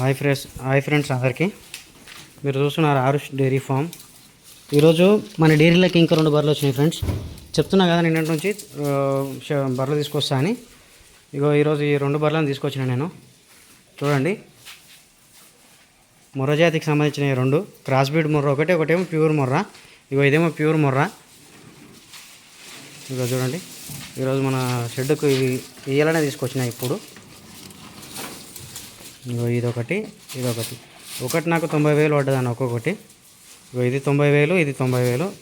Hi friends hi friends అందరికీ. మీరు చూస్తున్నారు ఆరుష్ డైరీ ఫామ్. ఈరోజు మన డైరీలోకి ఇంకా రెండు బర్రెలు వచ్చినాయి ఫ్రెండ్స్. చెప్తున్నా కదా నిన్నటి నుంచి బర్రెలు తీసుకొస్తా అని. ఇగో ఈరోజు ఈ రెండు బర్రెలను తీసుకొచ్చిన నేను. చూడండి. ముర్ర జాతికి సంబంధించిన ఈ రెండు. క్రాస్ బీడ్ ముర్ర ఒకటి ఒకటేమో ప్యూర్ ముర్ర. ఇగో ఇదేమో ప్యూర్ ముర్ర. ఇగో చూడండి. ఈరోజు మన షెడ్డుకు ఇవి ఇయ్యాలనే తీసుకొచ్చినాయి ఇప్పుడు. ఇగో ఇదొకటి ఇదొకటి. ఒకటి నాకు తొంభై వేలు పడ్డదాన్ని ఒక్కొక్కటి. ఇగో ఇది తొంభై వేలు ఇది తొంభై వేలు.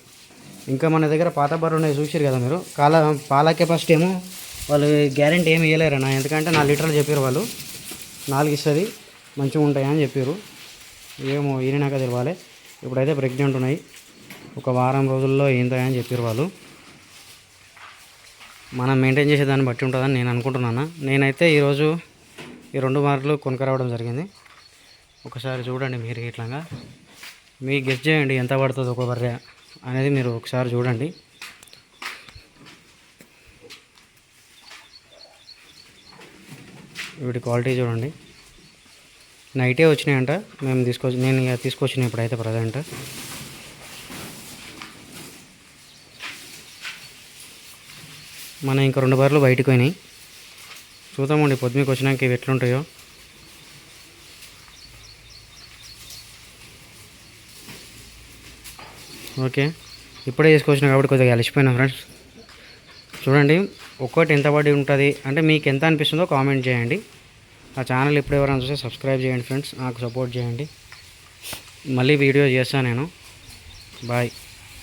ఇంకా మన దగ్గర పాత బర్రెలు ఉన్నాయి చూసారు కదా మీరు? కాల పాల కెపాసిటీ ఏమో వాళ్ళు గ్యారెంటీ ఏమి ఇవ్వలేరన్న ఎందుకంటే నాలుగు లీటర్లు చెప్పారు వాళ్ళు. నాలుగు ఇస్తుంది మంచిగా ఉంటాయని చెప్పారు ఏమో ఈయనాక తెలవాలి. ఇప్పుడైతే ప్రెగ్నెంట్ ఉన్నాయి. ఒక వారం రోజుల్లో ఏంటాయని చెప్పారు వాళ్ళు. మనం మెయింటైన్ చేసే దాన్ని బట్టి ఉంటుందని నేను అనుకుంటున్నాను. నేనైతే ఈరోజు ఈ రెండు మార్కులు కొనుకరావడం జరిగింది. ఒకసారి చూడండి మీరు ఇట్లాగా. మీ గెస్ట్ చేయండి ఎంత పడుతుంది ఒక బర్రె అనేది మీరు ఒకసారి చూడండి. వీటి క్వాలిటీ చూడండి. నైటే వచ్చినాయంట మేము తీసుకొచ్చి నేను ఇక తీసుకొచ్చిన ఇప్పుడైతే ప్రజెంట్. మన ఇంకా రెండు బర్రెలు బయటకు పోయినాయి. చూద్దామండి పొద్దుమీకు వచ్చినాక ఇవి ఎట్లుంటాయో. ఓకే ఇప్పుడే తీసుకొచ్చిన కాబట్టి కొద్దిగా అలసిపోయినా ఫ్రెండ్స్. చూడండి ఒక్కటి ఎంత పడి ఉంటుంది అంటే మీకు ఎంత అనిపిస్తుందో కామెంట్ చేయండి. ఆ ఛానల్ ఇప్పుడు ఎవరైనా చూస్తే సబ్స్క్రైబ్ చేయండి ఫ్రెండ్స్ నాకు సపోర్ట్ చేయండి. మళ్ళీ వీడియో చేస్తాను నేను. బాయ్.